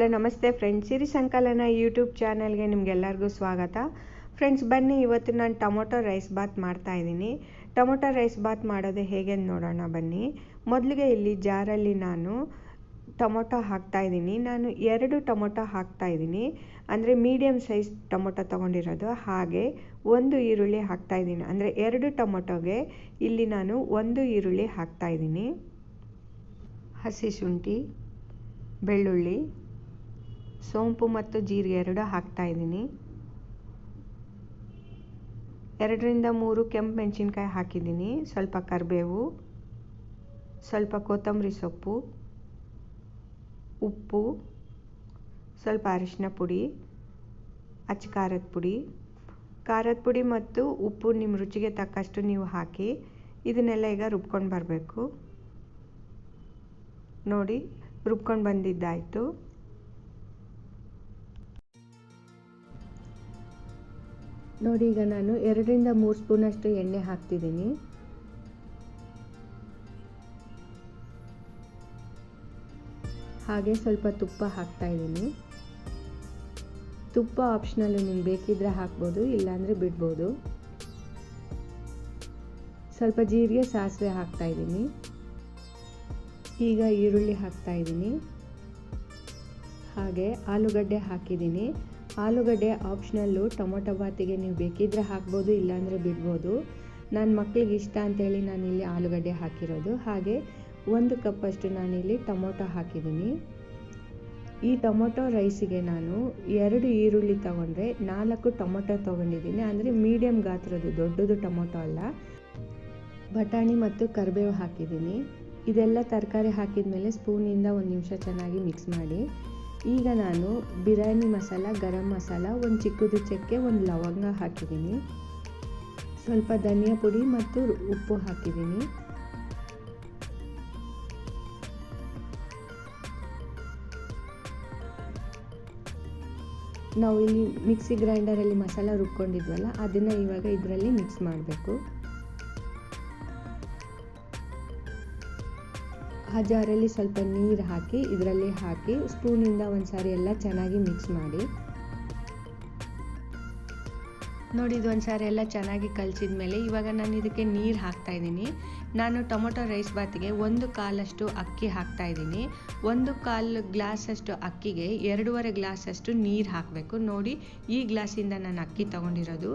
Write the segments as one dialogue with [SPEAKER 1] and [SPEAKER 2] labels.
[SPEAKER 1] Hello, ನಮಸ್ತೆ friends ಸಿರಿ ಸಂಕಲನ YouTube ಚಾನಲ್ಗೆ ನಿಮಗೆಲ್ಲರಿಗೂ ಸ್ವಾಗತ. ಫ್ರೆಂಡ್ಸ್ ಬನ್ನಿ, ಇವತ್ತು ನಾನು ಟೊಮೊಟೊ ರೈಸ್ ಬಾತ್ ಮಾಡ್ತಾ ಇದ್ದೀನಿ. ಟೊಮೊಟೊ ರೈಸ್ ಬಾತ್ ಮಾಡೋದು ಹೇಗೆ ನೋಡೋಣ ಬನ್ನಿ. ಮೊದಲಿಗೆ ಇಲ್ಲಿ ಜಾರಲ್ಲಿ ನಾನು ಟೊಮೊಟೊ ಹಾಕ್ತಾ ಇದ್ದೀನಿ. ನಾನು ಎರಡು ಟೊಮೊಟೊ ಹಾಕ್ತಾ ಇದ್ದೀನಿ. ಅಂದರೆ ಮೀಡಿಯಮ್ ಸೈಜ್ ಟೊಮೊಟೊ ತೊಗೊಂಡಿರೋದು. ಹಾಗೆ ಒಂದು ಈರುಳ್ಳಿ ಹಾಕ್ತಾ ಇದ್ದೀನಿ. ಅಂದರೆ ಎರಡು ಟೊಮೊಟೊಗೆ ಇಲ್ಲಿ ನಾನು ಒಂದು ಈರುಳ್ಳಿ ಹಾಕ್ತಾ ಇದ್ದೀನಿ. ಹಸಿ ಶುಂಠಿ, ಬೆಳ್ಳುಳ್ಳಿ ಸೋಂಪು ಮತ್ತು ಜೀರಿಗೆ ಎರಡು ಹಾಕ್ತಾ ಇದ್ದೀನಿ. ಎರಡರಿಂದ ಮೂರು ಕೆಂಪು ಮೆಣಸಿನ್ಕಾಯಿ ಹಾಕಿದ್ದೀನಿ. ಸ್ವಲ್ಪ ಕರಿಬೇವು, ಸ್ವಲ್ಪ ಕೊತ್ತಂಬರಿ ಸೊಪ್ಪು, ಉಪ್ಪು, ಸ್ವಲ್ಪ ಅರಿಶಿನ ಪುಡಿ, ಅಚ್ಚ ಖಾರದ ಪುಡಿ. ಖಾರದ ಪುಡಿ ಮತ್ತು ಉಪ್ಪು ನಿಮ್ಮ ರುಚಿಗೆ ತಕ್ಕಷ್ಟು ನೀವು ಹಾಕಿ ಇದನ್ನೆಲ್ಲ ಈಗ ರುಬ್ಕೊಂಡು ಬರಬೇಕು. ನೋಡಿ, ರುಬ್ಕೊಂಡು ಬಂದಿದ್ದಾಯಿತು. ನೋಡಿ, ಈಗ ನಾನು ಎರಡರಿಂದ ಮೂರು ಸ್ಪೂನಷ್ಟು ಎಣ್ಣೆ ಹಾಕ್ತಿದ್ದೀನಿ. ಹಾಗೆ ಸ್ವಲ್ಪ ತುಪ್ಪ ಹಾಕ್ತಾ ಇದ್ದೀನಿ. ತುಪ್ಪ ಆಪ್ಷನಲ್ ನಿಮ್ಗೆ ಬೇಕಿದ್ರೆ ಹಾಕ್ಬೋದು, ಇಲ್ಲಾಂದರೆ ಬಿಡ್ಬೋದು. ಸ್ವಲ್ಪ ಜೀರಿಗೆ ಸಾಸಿವೆ ಹಾಕ್ತಾ ಇದ್ದೀನಿ. ಈಗ ಈರುಳ್ಳಿ ಹಾಕ್ತಾ ಇದ್ದೀನಿ. ಹಾಗೆ ಆಲೂಗಡ್ಡೆ ಹಾಕಿದ್ದೀನಿ. ಆಲೂಗಡ್ಡೆ ಆಪ್ಷನಲ್ಲು ಟೊಮೊಟೊ ಬಾತಿಗೆ ನೀವು ಬೇಕಿದ್ರೆ ಹಾಕ್ಬೋದು, ಇಲ್ಲಾಂದರೆ ಬಿಡ್ಬೋದು. ನನ್ನ ಮಕ್ಕಳಿಗೆ ಇಷ್ಟ ಅಂತೇಳಿ ನಾನಿಲ್ಲಿ ಆಲೂಗಡ್ಡೆ ಹಾಕಿರೋದು. ಹಾಗೆ ಒಂದು ಕಪ್ಪಷ್ಟು ನಾನಿಲ್ಲಿ ಟೊಮೊಟೊ ಹಾಕಿದ್ದೀನಿ. ಈ ಟೊಮೊಟೊ ರೈಸಿಗೆ ನಾನು ಎರಡು ಈರುಳ್ಳಿ ತಗೊಂಡ್ರೆ ನಾಲ್ಕು ಟೊಮೊಟೊ ತೊಗೊಂಡಿದ್ದೀನಿ. ಅಂದರೆ ಮೀಡಿಯಮ್ ಗಾತ್ರದ್ದು, ದೊಡ್ಡದು ಟೊಮೊಟೊ ಅಲ್ಲ. ಬಟಾಣಿ ಮತ್ತು ಕರಿಬೇವು ಹಾಕಿದ್ದೀನಿ. ಇದೆಲ್ಲ ತರಕಾರಿ ಹಾಕಿದ ಮೇಲೆ ಸ್ಪೂನಿಂದ ಒಂದು ನಿಮಿಷ ಚೆನ್ನಾಗಿ ಮಿಕ್ಸ್ ಮಾಡಿ. ಈಗ ನಾನು ಬಿರಿಯಾನಿ ಮಸಾಲ, ಗರಂ ಮಸಾಲ, ಒಂದು ಚಿಕ್ಕದು ಚಕ್ಕೆ ಒಂದು ಲವಂಗ ಹಾಕಿದ್ದೀನಿ. ಸ್ವಲ್ಪ ಧನಿಯಾ ಪುಡಿ ಮತ್ತು ಉಪ್ಪು ಹಾಕಿದ್ದೀನಿ. ನಾವು ಇಲ್ಲಿ ಮಿಕ್ಸಿ ಗ್ರೈಂಡರಲ್ಲಿ ಮಸಾಲ ರುಬ್ಕೊಂಡಿದ್ವಲ್ಲ, ಅದನ್ನು ಇವಾಗ ಇದರಲ್ಲಿ ಮಿಕ್ಸ್ ಮಾಡಬೇಕು. ಆ ಜಾರಲ್ಲಿ ಸ್ವಲ್ಪ ನೀರು ಹಾಕಿ, ಇದರಲ್ಲಿ ಹಾಕಿ, ಸ್ಪೂನಿಂದ ಒಂದು ಸಾರಿ ಎಲ್ಲ ಚೆನ್ನಾಗಿ ಮಿಕ್ಸ್ ಮಾಡಿ. ನೋಡಿ, ಇದು ಒಂದು ಸಾರಿ ಎಲ್ಲ ಚೆನ್ನಾಗಿ ಕಲಸಿದ ಮೇಲೆ ಇವಾಗ ನಾನು ಇದಕ್ಕೆ ನೀರು ಹಾಕ್ತಾ ಇದ್ದೀನಿ. ನಾನು ಟೊಮೊಟೊ ರೈಸ್ ಬಾತಿಗೆ ಒಂದು ಕಾಲಷ್ಟು ಅಕ್ಕಿ ಹಾಕ್ತಾ ಇದ್ದೀನಿ. ಒಂದು ಕಾಲು ಗ್ಲಾಸಷ್ಟು ಅಕ್ಕಿಗೆ ಎರಡೂವರೆ ಗ್ಲಾಸಷ್ಟು ನೀರು ಹಾಕಬೇಕು. ನೋಡಿ, ಈ ಗ್ಲಾಸಿಂದ ನಾನು ಅಕ್ಕಿ ತೊಗೊಂಡಿರೋದು.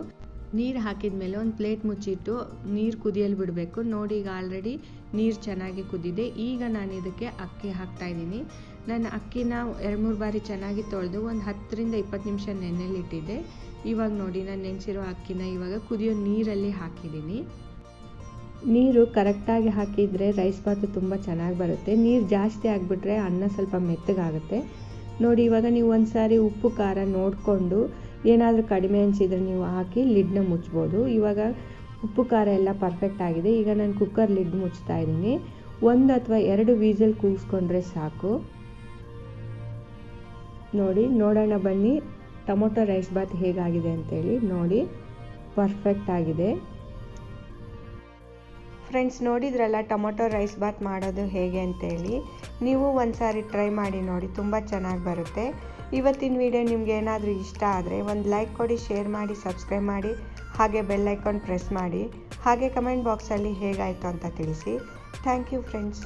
[SPEAKER 1] ನೀರು ಹಾಕಿದ ಮೇಲೆ ಒಂದು ಪ್ಲೇಟ್ ಮುಚ್ಚಿಟ್ಟು ನೀರು ಕುದಿಯಲು ಬಿಡಬೇಕು. ನೋಡಿ ಈಗ ಆಲ್ರೆಡಿ ನೀರು ಚೆನ್ನಾಗಿ ಕುದಿದೆ. ಈಗ ನಾನು ಇದಕ್ಕೆ ಅಕ್ಕಿ ಹಾಕ್ತಾ ಇದ್ದೀನಿ. ನಾನು ಅಕ್ಕಿನ ಎರಡು ಮೂರು ಬಾರಿ ಚೆನ್ನಾಗಿ ತೊಳೆದು ಒಂದು ಹತ್ತರಿಂದ ಇಪ್ಪತ್ತು ನಿಮಿಷ ನೆನೆಯಲ್ಲಿಟ್ಟಿದ್ದೆ ಇವಾಗ ನೋಡಿ ನಾನು ನೆನೆಸಿರೋ ಅಕ್ಕಿನ ಇವಾಗ ಕುದಿಯೋ ನೀರಲ್ಲಿ ಹಾಕಿದ್ದೀನಿ. ನೀರು ಕರೆಕ್ಟಾಗಿ ಹಾಕಿದರೆ ರೈಸ್ ಬಾತು ತುಂಬ ಚೆನ್ನಾಗಿ ಬರುತ್ತೆ. ನೀರು ಜಾಸ್ತಿ ಆಗಿಬಿಟ್ರೆ ಅನ್ನ ಸ್ವಲ್ಪ ಮೆತ್ತಗಾಗುತ್ತೆ. ನೋಡಿ ಇವಾಗ ನೀವು ಒಂದು ಸಾರಿ ಉಪ್ಪು, ಖಾರ ನೋಡಿಕೊಂಡು ಏನಾದರೂ ಕಡಿಮೆ ಅನಿಸಿದರೆ ನೀವು ಹಾಕಿ ಲಿಡ್ನ ಮುಚ್ಬೋದು. ಇವಾಗ ಉಪ್ಪು, ಖಾರ ಎಲ್ಲ ಪರ್ಫೆಕ್ಟ್ ಆಗಿದೆ. ಈಗ ನಾನು ಕುಕ್ಕರ್ ಲಿಡ್ ಮುಚ್ತಾ ಇದ್ದೀನಿ. ಒಂದು ಅಥವಾ ಎರಡು ವೀಸಲ್ ಕೂಗಿಸ್ಕೊಂಡ್ರೆ ಸಾಕು. ನೋಡಿ, ನೋಡೋಣ ಬನ್ನಿ. ಟೊಮೊಟೊ ರೈಸ್ ಬಾತ್ ಹೇಗಾಗಿದೆ ಅಂತೇಳಿ. ನೋಡಿ ಪರ್ಫೆಕ್ಟ್ ಆಗಿದೆ. ಫ್ರೆಂಡ್ಸ್ ನೋಡಿದ್ರಲ್ಲ ಟೊಮೊಟೊ ರೈಸ್ ಬಾತ್ ಮಾಡೋದು ಹೇಗೆ ಅಂತೇಳಿ, ನೀವು ಒಂದು ಸಾರಿ ಟ್ರೈ ಮಾಡಿ ನೋಡಿ, ತುಂಬ ಚೆನ್ನಾಗಿ ಬರುತ್ತೆ. ಇವತ್ತಿನ ವಿಡಿಯೋ ನಿಮ್ಗೆ ಏನಾದರೂ ಇಷ್ಟ ಆದರೆ ಒಂದು ಲೈಕ್ ಕೊಡಿ, ಶೇರ್ ಮಾಡಿ, ಸಬ್ಸ್ಕ್ರೈಬ್ ಮಾಡಿ, ಹಾಗೆ ಬೆಲ್ ಐಕಾನ್ ಪ್ರೆಸ್ ಮಾಡಿ. ಹಾಗೆ ಕಮೆಂಟ್ ಬಾಕ್ಸಲ್ಲಿ ಹೇಗಾಯಿತು ಅಂತ ತಿಳಿಸಿ. Thank you friends.